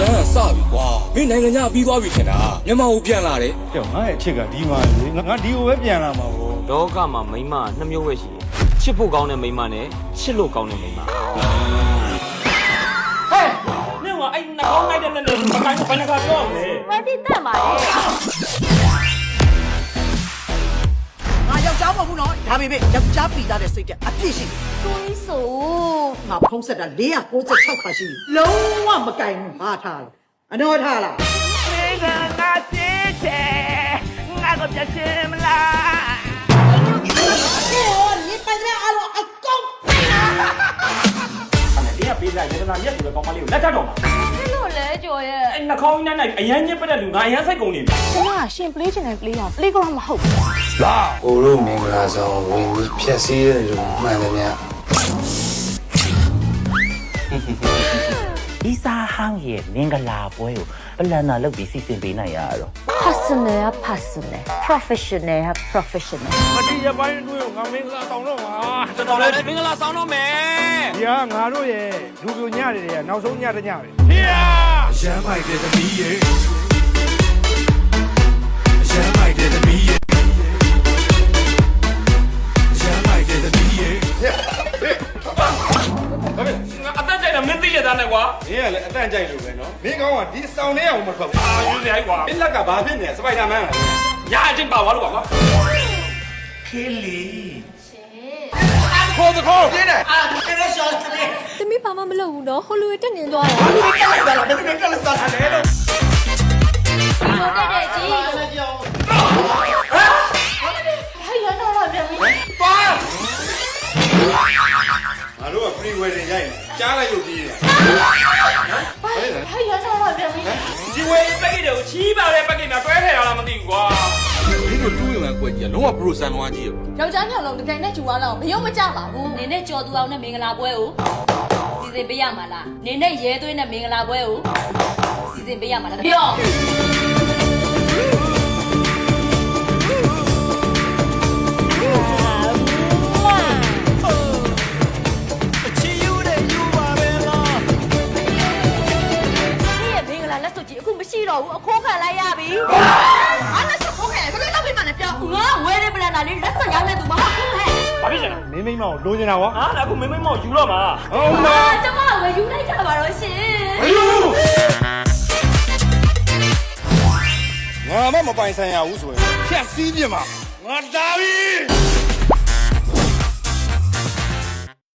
လန်းကစပြီကွာမင်းနိုင်ငံခြားပြီးသွားပြီထင်တာမြန်မာကိုပြန်လာတယ်ကြောက်ငါ့ရဲ့အချစ်ကဒီမှာလေငါငါဒီကိုပဲပြန်လာမှာဗောလောကမှာမိန်းမနှစ်မျိုးပဲရှိတယ်ချစ်ဖို့ကောင်းတဲ့မိန်းမနဲ့ချစ်လို့ကောင်းတဲ့မိန်းမဟဲ့နင်ကအဲ့နှကောင်းလိုက်တဲ့နဲ့မကိုင်းဘယ်နှခါပြောမလဲမတိတက်ပါလေငါယောက်ျားမဟုတ်ဘူးနော်ဒါပေမဲ့ယောက်ျားပြီးသားတဲ့စိတ်ကအပြည့်ရှိတယ်ကိုကြီးဆို ငါဖုံးဆက်တာ496ခါရှိပြီလုံးဝမကင်ဘူးဟာထားလားအနော်ထားလားဒီကပေးလိုက်ရတနာမြက်ဆိုတဲ့ကောင်းမလေးကိုလက်ထပ်တော့မှာဘယ်လိုလဲကြော်ရဲ့အဲ့နှကောင်းနဲ့နိုင်အရန်ညစ်ပတ်တဲ့လူငါအရန်စိတ်ကုန်နေပြီကျမကရှင် play ချင်တယ် play အောင် play ကောင်းမဟုတ်ဘူးကိုတို့မင်္ဂလာဆောင်ဝင်ပြီးဖြည့်စည်းတဲ့လူမှန်တယ်များ ဒီစားဟောင်းရဲ့မင်္ဂလာပွဲကိုပလန်နာလုပ်ပြီးစီစဉ်ပေးနိုင်ရတော့ personal က personal professional က professional မတိရပိုင်းအတွင်းကိုငါမင်္ဂလာဆောင်တော့မှာတော်တော်လေးမင်္ဂလာဆောင်တော့မယ်ဒီကငါတို့ရဲ့လူပြိုညတွေကနောက်ဆုံးညတစ်ညပဲဟေးရမ်းမိုက်တဲ့သမီးရဲ့ရ သိရတာနဲ့ကွာမင်းကလည်းအတန့်ကြိုက်လို့ပဲနော်မင်းကောင်းကဒီစောင်းလေးအောင်မထွက်ဘူးအာယူနေကွာမင်းလက်ကဘာဖြစ်နေလဲစပိုက်ဒါမန်လားညာအချင်းပါသွားလို့ကွာသမီးဘာမှမလုပ်ဘူးနော်ဟိုလူတက်နေသွားတာတက်လိုက်တာလားဘယ်လိုတက်လိုက်တာလဲလို့ဟိုတက်တဲ့ကြီးငါ တို့က free wedding ရိုက်နေကြားလိုက်လို့ပြီးတယ်ဒီဝေးပက်ကေတွေကိုချီးပါတဲ့ပက်ကေများတွဲထည့်ရလားမသိဘူးကွာမင်းတို့တူးရင်ကွက်ကြီးကလုံးဝပရိုဆန်သွားကြီးယောက်ျားမြောင်လုံးတကယ်နဲ့ဂျူဝါလောက်မယုံမကြပါဘူးနင်းနဲ့ကြော်သူအောင်နဲ့မင်္ဂလာပွဲကိုစီစဉ်ပေးရမှာလားနင်းနဲ့ရဲသွေးနဲ့မင်္ဂလာပွဲကိုစီစဉ်ပေးရမှာလားပြော ဘူးအခိုးခံလိုက်ရပြီအားနဲ့ချက်ခိုးခဲ့ဘယ်လိုလုပ်ပြီးမှလဲပြောငါဝဲတဲ့ပလန်နာလေးလက်စွပ်ရောင်းနေသူမဟုတ်ဘူးဟဲ့ဘာဖြစ်နေလဲမင်းမိမ့်မအောင်လိုချင်တာဗောဟာဒါကမင်းမင်းမောက်ယူတော့မှာဟုတ်ဟာလားကျမဝယ်ယူလိုက်ကြပါတော့ရှင်ငါမမပိုင်ဆိုင်ရဘူးဆိုရင်ဖြတ်စည်းပြင်မှာငါတာပြီ